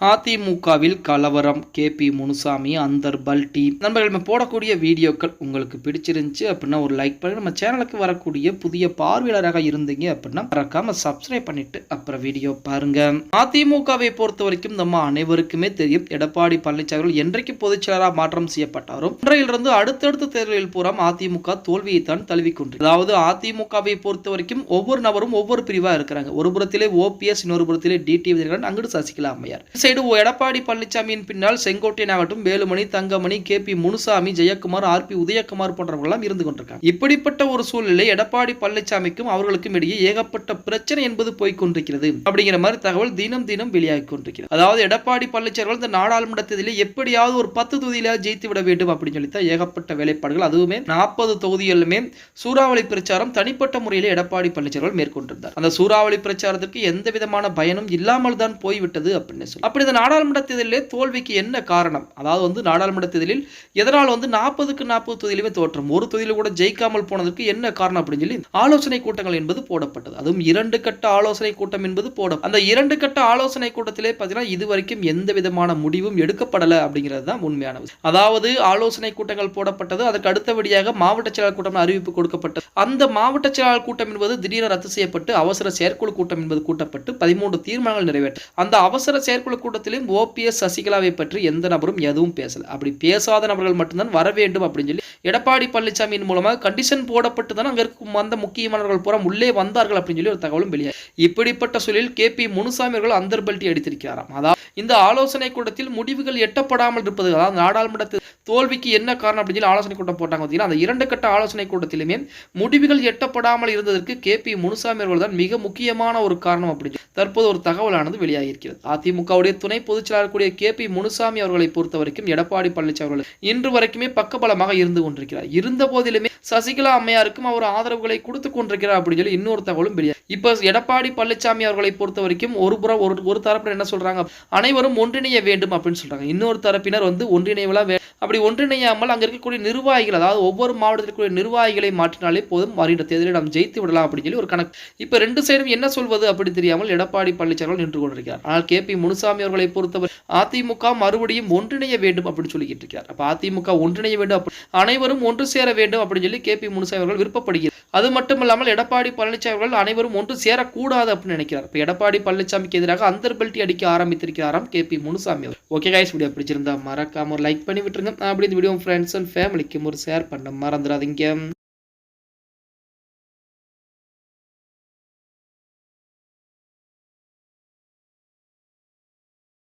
அதிமுகவில் கலவரம். K. P. Munusamy அந்தர் பல்டி. நண்பர்கள் நம்ம போடக்கூடிய வீடியோக்கள் உங்களுக்கு பிடிச்சிருந்துச்சு அப்படின்னா ஒரு லைக் பண்ணி நம்ம சேனலுக்கு வரக்கூடிய புதிய பார்வையாளராக இருந்தீங்க அப்படின்னா மறக்காம சப்ஸ்கிரைப் பண்ணிட்டு அப்புறம் வீடியோ பாருங்க. அதிமுகவை பொறுத்த வரைக்கும் நம்ம அனைவருக்குமே தெரியும் எடப்பாடி பழனிசாமி என்றைக்கு பொதுச்செயலராக மாற்றம் செய்யப்பட்டாரோ இன்றையிலிருந்து அடுத்தடுத்த தேர்தலில் பூரா அதிமுக தோல்வியைத்தான் தழுவிக்கொண்டு அதாவது அதிமுகவை பொறுத்த வரைக்கும் ஒவ்வொரு நபரும் ஒவ்வொரு பிரிவா இருக்கிறாங்க. ஒரு புறத்திலே ஓபிஎஸ் இன்னொரு புறத்திலே டிடி அங்கிட்டு சசிகலா அம்மையார். சைடு எடப்பாடி பழனிசாமியின் பின்னால் செங்கோட்டையன் ஆகட்டும் Velumani Thangamani K P Munusamy Jayakumar R B Udhayakumar போன்றவர்கள்லாம் இருந்து கொண்டிருக்காங்க. இப்படிப்பட்ட ஒரு சூழ்நிலை எடப்பாடி பழனிசாமிக்கும் அவர்களுக்கும் இடையே ஏகப்பட்ட பிரச்சனை என்பது போய்கொண்டிருக்கிறது அப்படிங்கிற மாதிரி தகவல் தினம் தினம் வெளியாகி கொண்டிருக்கிறது. அதாவது எடப்பாடி பழனிசாமி இந்த நாடாளுமன்ற தேர்தலில் எப்படியாவது ஒரு பத்து தொகுதியில ஜெயித்து விட வேண்டும் அப்படின்னு சொல்லித்தான் ஏகப்பட்ட வேலைப்பாடுகள். அதுவுமே நாற்பது தொகுதிகளிலுமே சூறாவளி பிரச்சாரம் தனிப்பட்ட முறையில் எடப்பாடி பழனிசாமி மேற்கொண்டிருந்தார். அந்த சூறாவளி பிரச்சாரத்திற்கு எந்த விதமான பயனும் இல்லாமல் தான் போய்விட்டது அப்படின்னு சொல்லி. அப்படி இந்த நாடாளுமன்ற தேர்தலிலே தோல்விக்கு என்ன காரணம்? அதாவது வந்து நாடாளுமன்ற தேர்தலில் எதனால் வந்து நாற்பதுக்கு நாற்பது தொகுதியிலுமே தோற்றம்? ஒரு தொகுதியில் கூட ஜெயிக்காமல் போனதற்கு என்ன காரணம் அப்படின்னு சொல்லி ஆலோசனை கூட்டங்கள் என்பது போடப்பட்டது. அதுவும் இரண்டு கட்ட ஆலோசனை கூட்டம் என்பது போட அந்த இரண்டு கட்ட ஆலோசனை கூட்டத்திலே பார்த்தீங்கன்னா இதுவரைக்கும் எந்த விதமான முடிவும் எடுக்கப்படலை அப்படிங்கிறது தான் உண்மையானது அதாவது ஆலோசனை கூட்டங்கள் போடப்பட்டது. அதற்கு அடுத்தபடியாக மாவட்ட செயலாளர் கூட்டம் அறிவிப்பு கொடுக்கப்பட்டது அந்த மாவட்ட செயலாளர் கூட்டம் என்பது திடீரென ரத்து செய்யப்பட்டு அவசர செயற்குழு கூட்டம் என்பது கூட்டப்பட்டு பதிமூன்று தீர்மானங்கள் நிறைவேற்ற அந்த அவசர செயற்குழு கூட்டத்திலும் ஓபிஎஸ் சசிகலாவை பற்றி எந்த நபரும் எதுவும் பேசல. அப்படி பேசாத நபர்கள் மட்டும்தான் வர வேண்டும் அப்படின்னு சொல்லி எடப்பாடி பழனிசாமியின் மூலமாக கண்டிஷன் போடப்பட்டு தான் அங்கே இருக்கும் அந்த முக்கியமானவர்கள் புறம் உள்ளே வந்தார்கள் அப்படின்னு சொல்லி ஒரு தகவலும் வெளியே இப்படிப்பட்ட சூழலில் கே பி முனுசாமி அவர்கள் அந்தர்பல்ட்டி அடித்திருக்கிறாராம். அதாவது இந்த ஆலோசனை கூட்டத்தில் முடிவுகள் எட்டப்படாமல் இருப்பது அதாவது நாடாளுமன்றத்தில் தோல்விக்கு என்ன காரணம் அப்படின்னு சொல்லி ஆலோசனை கூட்டம் போட்டாங்க பார்த்தீங்கன்னா அந்த இரண்டு கட்ட ஆலோசனை கூட்டத்திலுமே முடிவுகள் எட்டப்படாமல் இருந்ததற்கு கே பி முனுசாமி அவர்கள் தான் மிக முக்கியமான ஒரு காரணம் அப்படின்னு தற்போது ஒரு தகவலானது வெளியாகியிருக்கிறது அதிமுகவுடைய துணை பொதுச்செயலாளர் கூடிய கே பி முனுசாமி அவர்களை பொறுத்த வரைக்கும் எடப்பாடி பழனிசாமி அவர்கள் இன்று வரைக்குமே பக்கபலமாக இருந்து கொண்டிருக்கிறார். இருந்த போதிலுமே சசிகலா அம்மையாருக்கும் அவர் ஆதரவுகளை கொடுத்து கொண்டிருக்கிறார் அப்படின்னு சொல்லி இன்னொரு தகவலும் வெளியாக இப்போ எடப்பாடி பழனிசாமி அவர்களை பொறுத்த வரைக்கும் ஒரு புறம் ஒரு ஒரு தரப்பினர் என்ன சொல்றாங்க? அனைவரும் ஒன்றிணைய வேண்டும் அப்படின்னு சொல்றாங்க. இன்னொரு தரப்பினர் வந்து ஒன்றிணைவெல்லாம் அப்படி ஒன்றிணையாமல் அங்கே இருக்கக்கூடிய நிர்வாகிகள் அதாவது ஒவ்வொரு மாவட்டத்தில் இருக்கக்கூடிய நிர்வாகிகளை மாற்றினாலே போதும் வருகின்ற தேர்தலில் நாம் ஜெயித்து விடலாம் அப்படின்னு சொல்லி ஒரு கணக்கு. இப்போ ரெண்டு சைடும் என்ன சொல்வது அப்படி தெரியாமல் எடப்பாடி பழனிசாமி நின்று கொண்டிருக்கிறார். ஆனால் கே பி முனுசாமி அவர்களை பொறுத்தவரை அதிமுக மறுபடியும் ஒன்றிணைய வேண்டும் அப்படின்னு சொல்லிக்கிட்டு இருக்கிறார் அப்போ அதிமுக ஒன்றிணைய வேண்டும் அனைவரும் ஒன்று சேர வேண்டும் அப்படின்னு சொல்லி கே பி முனுசாமி அவர்கள் விருப்பப்படுகிறார். அது மட்டும் இல்லாமல் எடப்பாடி பழனிசாமி அவர்கள் அனைவரும் ஒன்று சேரக்கூடாது அப்படின்னு நினைக்கிறார். இப்போ எடப்பாடி பழனிசாமிக்கு எதிராக அந்தர்பல்ட்டி அடிக்க ஆரம்பித்திருக்கிறாராம் கே பி முனுசாமி அவர் ஓகே கைஸ் வீடியோ பிடிச்சிருந்தா மறக்காம ஒரு லைக் பண்ணி விட்டுருங்க. அப்படி இந்த வீடியோ ஃப்ரெண்ட்ஸ் அண்ட் ஃபேமிலிக்கும் ஒரு ஷேர் பண்ண மறந்துடாதீங்க.